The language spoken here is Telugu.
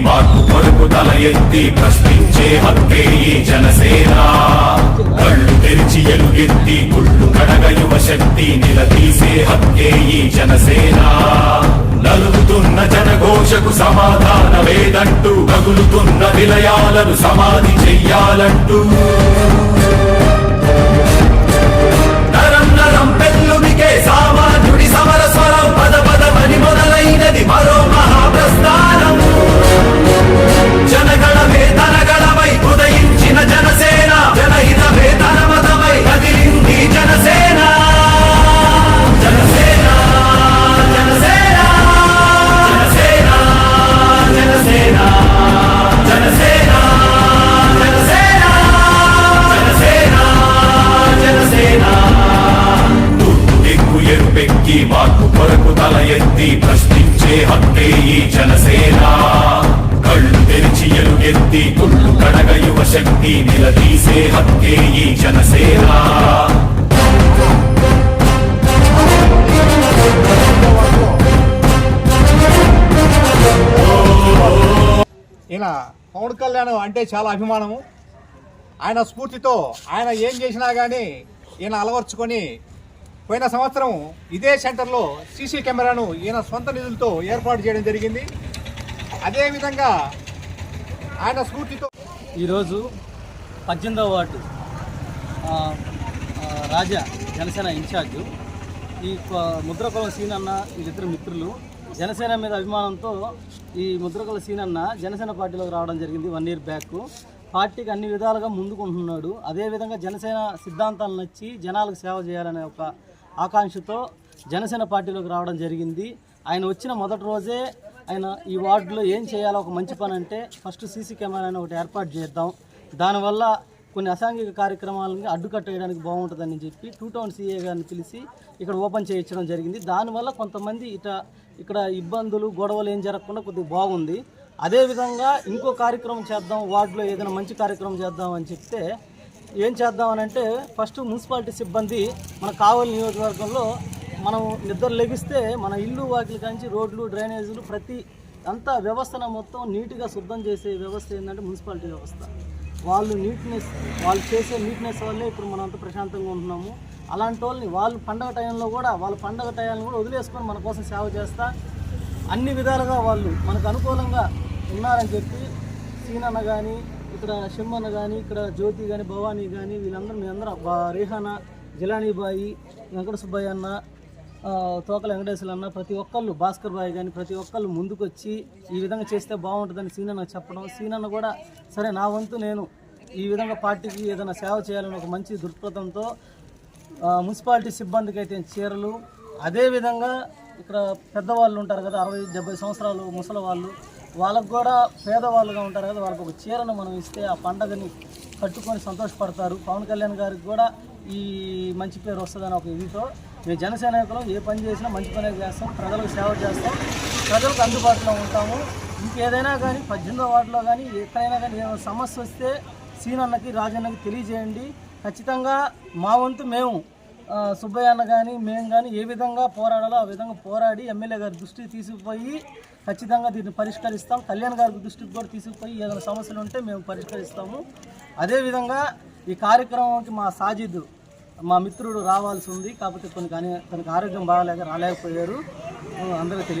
మార్పు కొరకు తల ఎత్తి ప్రశ్నించే హక్కే ఈ జనసేన. కళ్ళు తెరిచి ఎలుగెత్తి గుళ్ళు కడగ యువ శక్తి నిలదీసే హక్కే ఈ జనసేన. నలుగుతున్న జనఘోషకు సమాధానమేదంటూ గగులుతున్న నిలయాలను సమాధి చెయ్యాలంటూ. ఎరుపెక్కి మార్పు కొరకు తల ఎత్తి ప్రశ్నించే హక్కే ఈ జనసేన. కళ్ళు తెరిచి ఎలుగెత్తి కుళ్ళు కడగ యువ శక్తి నిలదీసే హక్కే ఈ జనసేన. ఈయన పవన్ కళ్యాణ్ అంటే చాలా అభిమానము. ఆయన స్ఫూర్తితో ఆయన ఏం చేసినా కానీ ఈయన అలవర్చుకొని పోయిన సంవత్సరం ఇదే సెంటర్లో సీసీ కెమెరాను ఈయన సొంత నిధులతో ఏర్పాటు చేయడం జరిగింది. అదేవిధంగా ఆయన స్ఫూర్తితో ఈరోజు పద్దెనిమిదవ వార్డు రాజా జనసేన ఇన్ఛార్జ్ ఈ ముద్రకుల సీన్ అన్న వీళ్ళిద్దరు మిత్రులు జనసేన మీద అభిమానంతో ఈ ముద్రకుల అన్న జనసేన పార్టీలోకి రావడం జరిగింది వన్ ఇయర్ బ్యాక్. పార్టీకి అన్ని విధాలుగా ముందుకుంటున్నాడు. అదేవిధంగా జనసేన సిద్ధాంతాలు నచ్చి జనాలకు సేవ చేయాలనే ఒక ఆకాంక్షతో జనసేన పార్టీలోకి రావడం జరిగింది. ఆయన వచ్చిన మొదటి రోజే ఆయన ఈ వార్డులో ఏం చేయాలో ఒక మంచి పని అంటే ఫస్ట్ సీసీ కెమెరాని ఒకటి ఏర్పాటు చేద్దాం. దానివల్ల కొన్ని అసాంఘిక కార్యక్రమాలని అడ్డుకట్టేయడానికి బాగుంటుందని చెప్పి టూ టౌన్ సీఏ గారిని పిలిచి ఇక్కడ ఓపెన్ చేయించడం జరిగింది. దానివల్ల కొంతమంది ఇట ఇక్కడ ఇబ్బందులు గొడవలు ఏం జరగకుండా కొద్దిగా బాగుంది. అదేవిధంగా ఇంకో కార్యక్రమం చేద్దాం వార్డులో ఏదైనా మంచి కార్యక్రమం చేద్దాం అని చెప్తే ఏం చేద్దామనంటే ఫస్ట్ మున్సిపాలిటీ సిబ్బంది మన కావలి నియోజకవర్గంలో మనం నిద్ర లెగిస్తే మన ఇల్లు వాకిలి కాంచి రోడ్లు డ్రైనేజీలు ప్రతి అంతా వ్యవస్థను మొత్తం నీట్గా శుద్ధం చేసే వ్యవస్థ ఏంటంటే మున్సిపాలిటీ వ్యవస్థ. వాళ్ళు నీట్నెస్ వాళ్ళు చేసే నీట్నెస్ వల్లే ఇప్పుడు మనం అంత ప్రశాంతంగా ఉంటున్నాము. అలాంటి వాళ్ళని వాళ్ళు పండగ టైంలో కూడా వాళ్ళ పండగ టైంలో కూడా వదిలేసుకొని మన కోసం సేవ చేస్తా. అన్ని విధాలుగా వాళ్ళు మనకు అనుకూలంగా ఉన్నారని చెప్పి సీనన్న కానీ ఇక్కడ షిమ్మన్న కానీ ఇక్కడ జ్యోతి కానీ భవానీ కానీ వీళ్ళందరూ మీ అందరూ బా- రేహానా జిలానీ వెంకట సుబ్బయ్య అన్న తోకల వెంకటేశ్వర అన్న ప్రతి ఒక్కళ్ళు భాస్కర్ బాయ్ కానీ ప్రతి ఒక్కళ్ళు ముందుకొచ్చి ఈ విధంగా చేస్తే బాగుంటుందని సీనన్న చెప్పడం. సీనన్న కూడా సరే నా వంతు నేను ఈ విధంగా పార్టీకి ఏదైనా సేవ చేయాలని ఒక మంచి దృక్పథంతో మున్సిపాలిటీ సిబ్బందికి అయితే చీరలు అదేవిధంగా ఇక్కడ పెద్దవాళ్ళు ఉంటారు కదా అరవై డెబ్బై సంవత్సరాలు ముసలి వాళ్ళు వాళ్ళకు కూడా పేదవాళ్ళుగా ఉంటారు కదా వాళ్ళకి ఒక చీరను మనం ఇస్తే ఆ పండగని కట్టుకొని సంతోషపడతారు. పవన్ కళ్యాణ్ గారికి కూడా ఈ మంచి పేరు వస్తుందని ఒక ఇదితో మేము జనసైనికులు ఏ పని చేసినా మంచి పనే చేస్తాం ప్రజలకు సేవ చేస్తాం ప్రజలకు అందుబాటులో ఉంటాము. ఇంకేదైనా కానీ పద్దెనిమిదో వార్డులో కానీ ఎక్కడైనా కానీ ఏమైనా సమస్య వస్తే సీనన్నకి రాజన్నకి తెలియజేయండి. ఖచ్చితంగా మా వంతు మేము సుబ్బయ్య అన్న కానీ మేము కానీ ఏ విధంగా పోరాడాలో ఆ విధంగా పోరాడి ఎమ్మెల్యే గారి దృష్టికి తీసుకుపోయి ఖచ్చితంగా దీన్ని పరిష్కరిస్తాం. కళ్యాణ్ గారి దృష్టికి కూడా తీసుకుపోయి ఏదైనా సమస్యలు ఉంటే మేము పరిష్కరిస్తాము. అదేవిధంగా ఈ కార్యక్రమంకి మా సాజిద్ మా మిత్రుడు రావాల్సి ఉంది. కాకపోతే కొన్ని కానీ తనకు ఆరోగ్యం బాగాలేక రాలేకపోయారు. అందరూ తెలియ